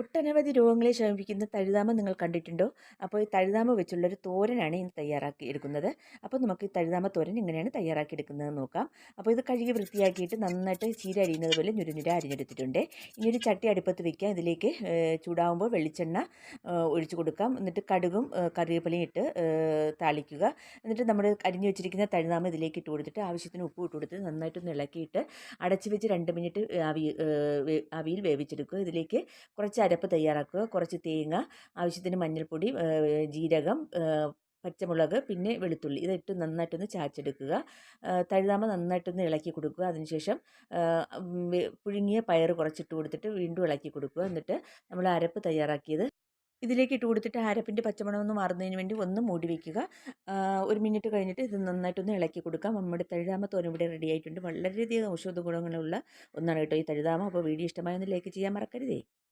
ഒട്ടനവധി രോഗങ്ങളെ ശമിപ്പിക്കുന്ന തഴുതാമ നിങ്ങൾ കണ്ടിട്ടുണ്ടോ? അപ്പോൾ ഈ തഴുതാമ വെച്ചുള്ളൊരു തോരനാണ് ഇന്ന് തയ്യാറാക്കി എടുക്കുന്നത്. അപ്പോൾ നമുക്ക് ഈ തഴുതാമ തോരൻ എങ്ങനെയാണ് തയ്യാറാക്കി എടുക്കുന്നത് നോക്കാം. അപ്പോൾ ഇത് കഴുകി വൃത്തിയാക്കിയിട്ട് നന്നായിട്ട് ചീര അരിയുന്നത് പോലെ ഞുരുഞ്ഞുര അരിഞ്ഞെടുത്തിട്ടുണ്ട്. ഇനി ഒരു ചട്ടി അടുപ്പത്ത് വയ്ക്കാം ഇതിലേക്ക് ചൂടാവുമ്പോൾ വെളിച്ചെണ്ണ ഒഴിച്ചു കൊടുക്കാം. എന്നിട്ട് കടുകും കറിവേപ്പിലയും ഇട്ട് താളിക്കുക. എന്നിട്ട് നമ്മൾ അരിഞ്ഞു വെച്ചിരിക്കുന്ന തഴുതാമ ഇതിലേക്ക് ഇട്ട് കൊടുത്തിട്ട് ആവശ്യത്തിന് ഉപ്പ് ഇട്ട് കൊടുത്ത് നന്നായിട്ടൊന്ന് ഇളക്കിയിട്ട് അടച്ച് വെച്ച് രണ്ട് മിനിറ്റ് ആവി ആവിയിൽ വേവിച്ചെടുക്കുക. ഇതിലേക്ക് കുറച്ച് അരപ്പ് തയ്യാറാക്കുക. കുറച്ച് തേങ്ങ ആവശ്യത്തിന് മഞ്ഞൾപ്പൊടി ജീരകം പച്ചമുളക് പിന്നെ വെളുത്തുള്ളി. ഇതിട്ട് നന്നായിട്ടൊന്ന് ചാച്ചെടുക്കുക. തഴുതാമ നന്നായിട്ടൊന്ന് ഇളക്കി കൊടുക്കുക. അതിനുശേഷം പുഴുങ്ങിയ പയർ കുറച്ചിട്ട് കൊടുത്തിട്ട് വീണ്ടും ഇളക്കി കൊടുക്കുക. എന്നിട്ട് നമ്മൾ അരപ്പ് തയ്യാറാക്കിയത് ഇതിലേക്ക് ഇട്ട് കൊടുത്തിട്ട് അരപ്പിന്റെ പച്ചമണം ഒന്ന് മാറുന്നതിന് വേണ്ടി ഒന്ന് മൂടി വയ്ക്കുക ഒരു മിനിറ്റ് കഴിഞ്ഞിട്ട് ഇത് നന്നായിട്ടൊന്ന് ഇളക്കി കൊടുക്കാം നമ്മുടെ തഴുതാമ തോരൻ ഇവിടെ റെഡി ആയിട്ടുണ്ട്. വളരെയധികം ഔഷധ ഗുണങ്ങളുള്ള ഒന്നാണ് കേട്ടോ ഈ തഴുതാമ. അപ്പോൾ വീഡിയോ ഇഷ്ടമായൊന്ന് ലൈക്ക് ചെയ്യാൻ മറക്കരുതേ.